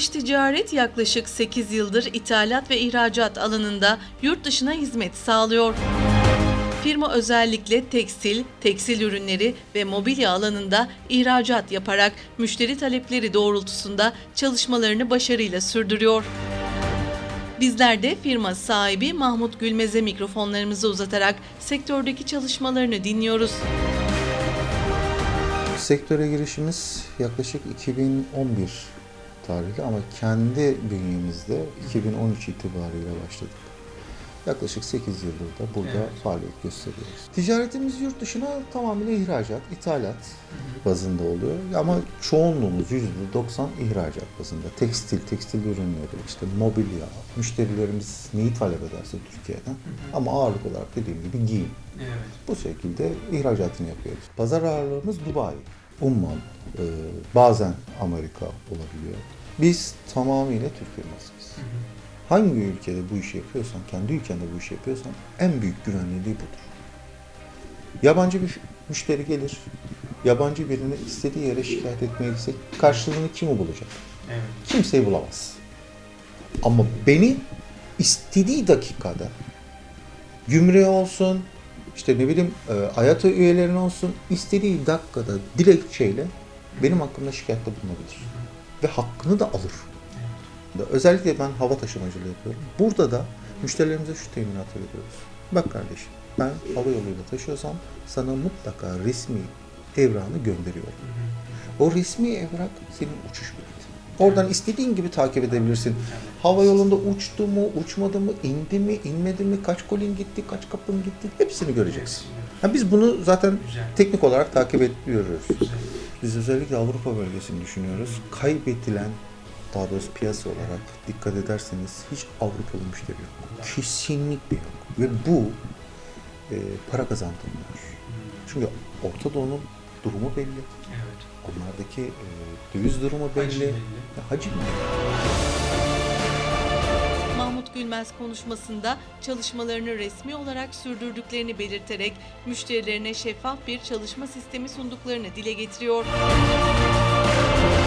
Dış ticaret yaklaşık 8 yıldır ithalat ve ihracat alanında yurt dışına hizmet sağlıyor. Firma özellikle tekstil, tekstil ürünleri ve mobilya alanında ihracat yaparak müşteri talepleri doğrultusunda çalışmalarını başarıyla sürdürüyor. Bizler de firma sahibi Mahmut Gülmez'e mikrofonlarımızı uzatarak sektördeki çalışmalarını dinliyoruz. Sektöre girişimiz yaklaşık 2011 tarihli ama kendi bünyemizde 2013 itibariyle başladık. Yaklaşık 8 yıldır da burada Evet. faaliyet gösteriyoruz. Ticaretimiz yurt dışına tamamıyla ihracat, ithalat bazında oluyor. Ama çoğunluğumuz %90 ihracat bazında. Tekstil, tekstil ürünleri, işte mobilya, müşterilerimiz neyi talep ederse Türkiye'den. Ama ağırlık olarak dediğim gibi giyim. Evet. Bu şekilde ihracatını yapıyoruz. Pazar ağırlığımız Dubai, Umman, e, bazen Amerika olabiliyor. Biz tamamıyla Türk firmasıyız. Hangi ülkede bu işi yapıyorsan, kendi ülkende bu işi yapıyorsan en büyük güvenilirliği budur. Yabancı bir müşteri gelir, yabancı birini istediği yere şikayet etmeye gitse karşılığını kimi bulacak? Evet. kimseyi bulamaz. Ama beni istediği dakikada gümrüğe olsun, işte ne bileyim e, AYATA üyelerine olsun istediği dakikada dilekçeyle benim hakkımda şikayette bulunabilir. Ve hakkını da alır. Özellikle ben hava taşımacılığı yapıyorum. Burada da müşterilerimize şu teminatı veriyoruz. Bak kardeşim ben hava yoluyla taşıyorsam sana mutlaka resmi evranı gönderiyorum. O resmi evrak senin uçuş bileti. Oradan istediğin gibi takip edebilirsin. Hava yolunda uçtu mu, uçmadı mı, indi mi, inmedi mi, kaç kolin gitti, kaç kapın gitti hepsini göreceksin. Ha, biz bunu zaten teknik olarak takip ediyoruz. Biz özellikle Avrupa bölgesini düşünüyoruz. Kaybedilen, daha doğrusu piyasa olarak dikkat ederseniz hiç Avrupalı müşteri yok. Kesinlikle yok. Ve bu e, para kazandırmıyor. Çünkü Orta Doğu'nun durumu belli. Evet. Onlardaki e, döviz durumu belli. Hacim belli. Hacim belli. Gülmez konuşmasında çalışmalarını resmi olarak sürdürdüklerini belirterek müşterilerine şeffaf bir çalışma sistemi sunduklarını dile getiriyor.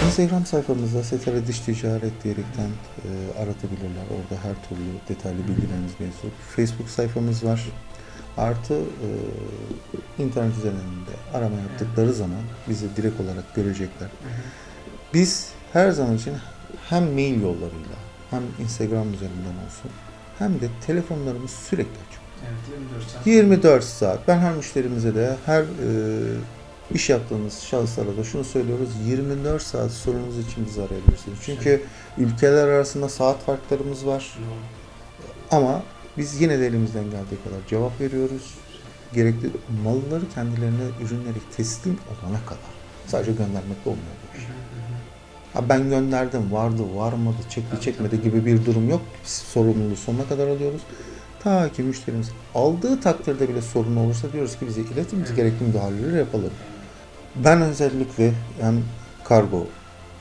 Instagram sayfamızda STR Dış Ticaret diyerekten e, aratabilirler. Orada her türlü detaylı bilgilerimiz mevcut. Facebook sayfamız var. Artı e, internet üzerinde arama yaptıkları zaman bizi direkt olarak görecekler. Biz her zaman için hem mail yollarıyla hem Instagram üzerinden olsun hem de telefonlarımız sürekli açık. Evet 24 saat. 24 saat. Ben her müşterimize de her e, iş yaptığımız şahıslara da şunu söylüyoruz. 24 saat sorunuz için bizi arayabilirsiniz. Çünkü ülkeler arasında saat farklarımız var. Ama biz yine de elimizden geldiği kadar cevap veriyoruz. Gerekli malları kendilerine ürünleri teslim olana kadar. Sadece göndermekle olmuyor bu iş. Ha ben gönderdim, vardı, varmadı, çekti, çekmedi tabii. gibi bir durum yok. Biz sorumluluğu sonuna kadar alıyoruz. Ta ki müşterimiz aldığı takdirde bile sorun olursa diyoruz ki bize iletin, biz Evet. gerekli müdahaleleri yapalım. Ben özellikle hem kargo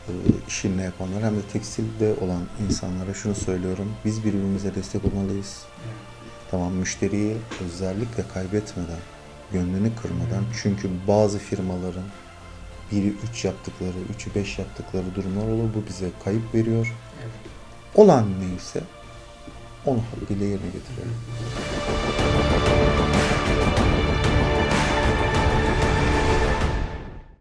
e, işini yapanlar hem de tekstilde olan insanlara şunu söylüyorum. Biz birbirimize destek olmalıyız. Evet. Tamam müşteriyi özellikle kaybetmeden, gönlünü kırmadan çünkü bazı firmaların biri 3 yaptıkları, 3'ü 5 yaptıkları durumlar olur. Bu bize kayıp veriyor. Evet. Olan neyse onu hakkıyla yerine getirelim.